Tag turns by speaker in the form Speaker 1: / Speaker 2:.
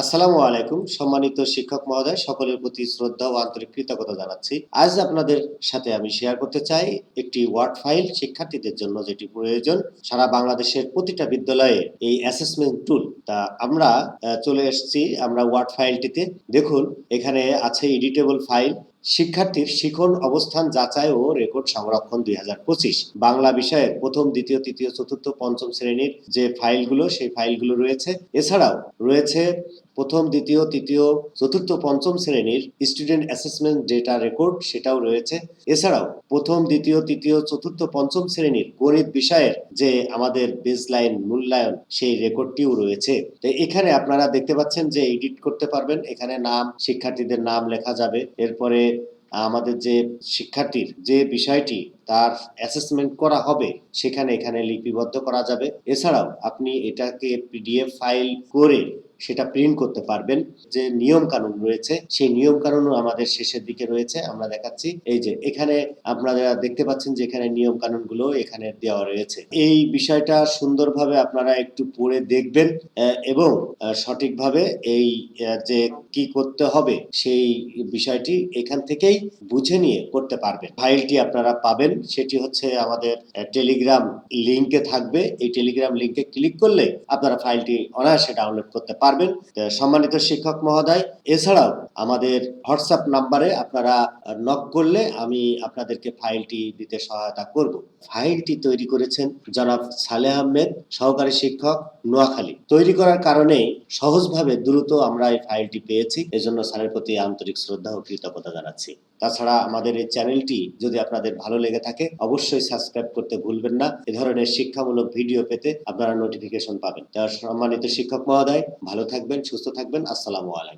Speaker 1: আসসালামু আলাইকুম, সম্মানিত শিক্ষক মহোদয়, সকলের প্রতি শ্রদ্ধা ও আন্তরিক কৃতজ্ঞতা জানাচ্ছি। আজ আপনাদের সাথে আমি শেয়ার করতে চাই একটি ওয়ার্ড ফাইল শিক্ষার্থীদের জন্য যেটি প্রয়োজন। সারা বাংলাদেশের প্রতিটা বিদ্যালয়ে এই অ্যাসেসমেন্ট টুল তা আমরা চলে এসেছি আমরা ওয়ার্ড ফাইলটিতে দেখুন, এখানে আছে এডিটেবল ফাইল শিক্ষার্থীর শিখন অবস্থান যাচাই ও রেকর্ড সংরক্ষণ দুই হাজার পঁচিশ। বাংলা বিষয়ের প্রথম, দ্বিতীয়, তৃতীয়, চতুর্থ, পঞ্চম শ্রেণির যে ফাইলগুলো, সেই ফাইলগুলো রয়েছে। এছাড়াও রয়েছে প্রথম, দ্বিতীয়, তৃতীয়, চতুর্থ, পঞ্চম শ্রেণির স্টুডেন্ট অ্যাসেসমেন্ট ডেটা রেকর্ড সেটাও রয়েছে। এছাড়াও প্রথম, দ্বিতীয়, তৃতীয়, চতুর্থ, পঞ্চম শ্রেণির গণিত বিষয়ের যে আমাদের বেসলাইন মূল্যায়ন সেই রেকর্ডটিও রয়েছে। তো এখানে আপনারা দেখতে পাচ্ছেন যে এডিট করতে পারবেন। এখানে নাম, শিক্ষার্থীদের নাম লেখা যাবে। এরপরে আমাদের যে শিক্ষার্থীর যে বিষয়টি তার অ্যাসেসমেন্ট করা হবে, সেখানে এখানে লিপিবদ্ধ করা যাবে। এছাড়াও আপনি এটাকে পিডিএফ ফাইল করে সেটা প্রিন্ট করতে পারবেন। যে নিয়ম কানুন রয়েছে, সেই নিয়ম কানুনও আমাদের শেষের দিকে রয়েছে। আমরা দেখাচ্ছি, এই যে এখানে আপনারা দেখতে পাচ্ছেন যে এখানে নিয়ম কানুনগুলো এখানে দেওয়া রয়েছে। এই বিষয়টা সুন্দরভাবে আপনারা একটু পড়ে দেখবেন এবং সঠিকভাবে এই যে কি করতে হবে, সেই বিষয়টি এখান থেকেই বুঝে নিয়ে করতে পারবেন। ফাইলটি আপনারা পাবেন সেটি হচ্ছে আমাদের টেলিগ্রাম লিংকে থাকবে। এই টেলিগ্রাম লিংকে ক্লিক করলে আপনারা ফাইলটি অনায়াসে ডাউনলোড করতে পারবেন। সম্মানিত শিক্ষক মহোদয়, এছাড়াও আমাদের হোয়াটসঅ্যাপ নাম্বারে আপনারা নক করলে আমি আপনাদেরকে ফাইলটি দিতে সহায়তা করব। ফাইলটি তৈরি করেছেন জনাব সালেহ আহমেদ, সহকারী শিক্ষক, নোয়াখালী। তৈরি করার কারণে সহজভাবে দ্রুত আমরা এই ফাইলটি পেয়েছি। এজন্য স্যারের প্রতি আন্তরিক শ্রদ্ধা ও কৃতজ্ঞতা জানাচ্ছি। তাছাড়া আমাদের এই চ্যানেলটি যদি আপনাদের ভালো লেগে থাকে, অবশ্যই সাবস্ক্রাইব করতে ভুলবেন না। এ ধরনের শিক্ষামূলক ভিডিও পেতে আপনারা নোটিফিকেশন পাবেন। সম্মানিত শিক্ষক মহোদয়, ভালো থাকবেন, সুস্থ থাকবেন। আসসালামু আলাইকুম।